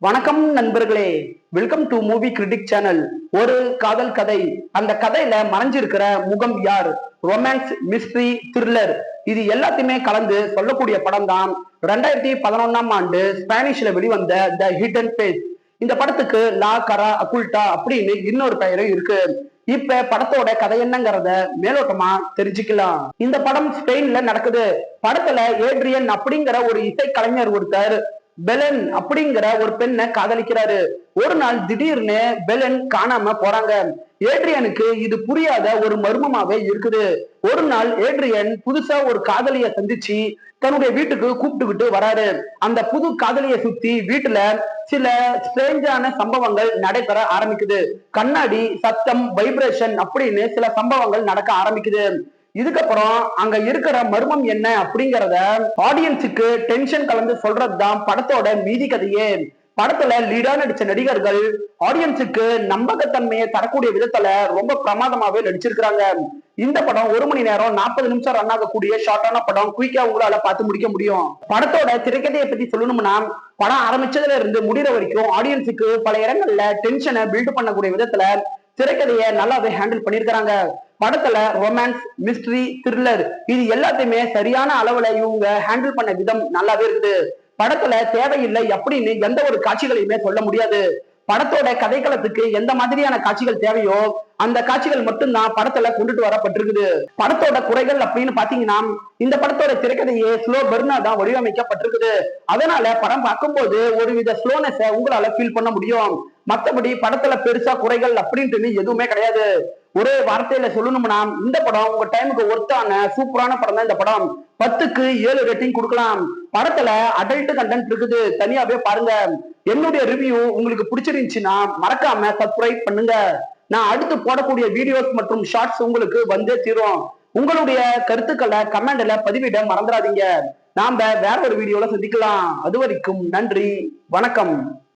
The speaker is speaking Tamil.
வணக்கம் நண்பர்களே. Welcome to movie critic channel ஒரு காதல் கதை. அந்த கதையில மறைஞ்சிருக்கிற முகம் யார்? ரொமான்ஸ் மிஸ்ட்ரி த்ரில்லர் இது எல்லாத்தையுமே கலந்து சொல்லக்கூடிய படம் தான் ரெண்டாயிரத்தி பதினொன்னாம் ஆண்டு ஸ்பானிஷ்ல வெளிவந்த த ஹிடன் பேஸ் இந்த படத்துக்கு லா கரா அகுல்டா அப்படின்னு இன்னொரு பெயரும் இருக்கு. இப்ப படத்தோட கதை என்னங்கிறத மேலோட்டமா தெரிஞ்சுக்கலாம். இந்த படம் ஸ்பெயின்ல நடக்குது. படத்துல ஏட்ரியன் அப்படிங்கிற ஒரு இசை கலைஞர் ஒருத்தர் பெலன் அப்படிங்கிற ஒரு பெண்ணை காதலிக்கிறாரு. ஒரு நாள் திடீர்னு பெலன் காணாம போறாங்க. ஏட்ரியனுக்கு இது புரியாத ஒரு மர்மமாவே இருக்குது. ஒரு நாள் ஏட்ரியன் புதுசா ஒரு காதலிய சந்திச்சு தன்னுடைய வீட்டுக்கு கூப்பிட்டுக்கிட்டு வராரு. அந்த புது காதலிய சுத்தி வீட்டுல சில ஸ்ட்ரேஞ்சான சம்பவங்கள் நடைபெற ஆரம்பிக்குது. கண்ணாடி சத்தம் வைப்ரேஷன் அப்படின்னு சில சம்பவங்கள் நடக்க ஆரம்பிக்குது. இதுக்கப்புறம் அங்க இருக்கிற மர்மம் என்ன அப்படிங்கறத ஆடியன்ஸுக்கு டென்ஷன் கலந்து சொல்றதுதான் படத்தோட மீதி கதையே. படத்துல லீடா நடிச்ச நடிகர்கள் ஆடியன்ஸுக்கு நம்பகத்தன்மையை தரக்கூடிய விதத்துல ரொம்ப பிரமாதமாவே நடிச்சிருக்கிறாங்க. இந்த படம் ஒரு மணி நேரம் நாற்பது நிமிஷம் ரன் ஆகக்கூடிய ஷார்ட்டான படம் குயிக்கா உங்களால பார்த்து முடிக்க முடியும். படத்தோட திரைக்கதையை பத்தி சொல்லணும்னா படம் ஆரம்பிச்சதுல இருந்து முடிகிற வரைக்கும் ஆடியன்ஸுக்கு பல இடங்கள்ல டென்ஷனை பில்ட் பண்ணக்கூடிய விதத்துல திரைக்கதையை நல்லாவே ஹேண்டில் பண்ணியிருக்கிறாங்க படத்துல ரொமான்ஸ் மிஸ்ட்ரி த்ரில்லர் இது எல்லாத்தையுமே சரியான அளவுல இவங்க ஹேண்டில் பண்ண விதம் நல்லாவே இருக்குது. படத்துல தேவையில்லை அப்படின்னு எந்த ஒரு காட்சிகளையுமே சொல்ல முடியாது. படத்தோட கதைக்களத்துக்கு எந்த மாதிரியான காட்சிகள் தேவையோ அந்த காட்சிகள் மட்டும்தான் படத்துல கொண்டுட்டு வரப்பட்டிருக்குது. படத்தோட குறைகள் அப்படின்னு பாத்தீங்கன்னா இந்த படத்தோட திரைக்கதையே ஸ்லோ பர்னா தான் வடிவமைக்கப்பட்டிருக்குது. அதனால படம் பார்க்கும்போது ஒரு வித ஸ்லோனஸ உங்களால ஃபீல் பண்ண முடியும். மத்தபடி படத்துல பெருசா குறைகள் அப்படின்ட்டு எதுவுமே கிடையாது. ஒரே வார்த்தையில சொல்லணும்னா இந்த படம் உங்க டைமுக்கு ஒர்த்தான சூப்பரான படம் தான் இந்த படம். பத்துக்கு ஏழு ரேட்டிங் கொடுக்கலாம். படத்துல அடல்ட் கண்டென்ட் இருக்குது. தனியாவே பாருங்க. என்னுடைய ரிவ்யூ உங்களுக்கு பிடிச்சிருந்துச்சுன்னா மறக்காம சப்ஸ்கிரைப் பண்ணுங்க. நான் அடுத்து போடக்கூடிய வீடியோஸ் மற்றும் ஷார்ட்ஸ் உங்களுக்கு வந்தே தீரும். உங்களுடைய கருத்துக்களை கமெண்ட்ல பதிவிட மறந்துடாதீங்க. நாம வேற ஒரு வீடியோல சந்திக்கலாம். அது வரைக்கும் நன்றி. வணக்கம்.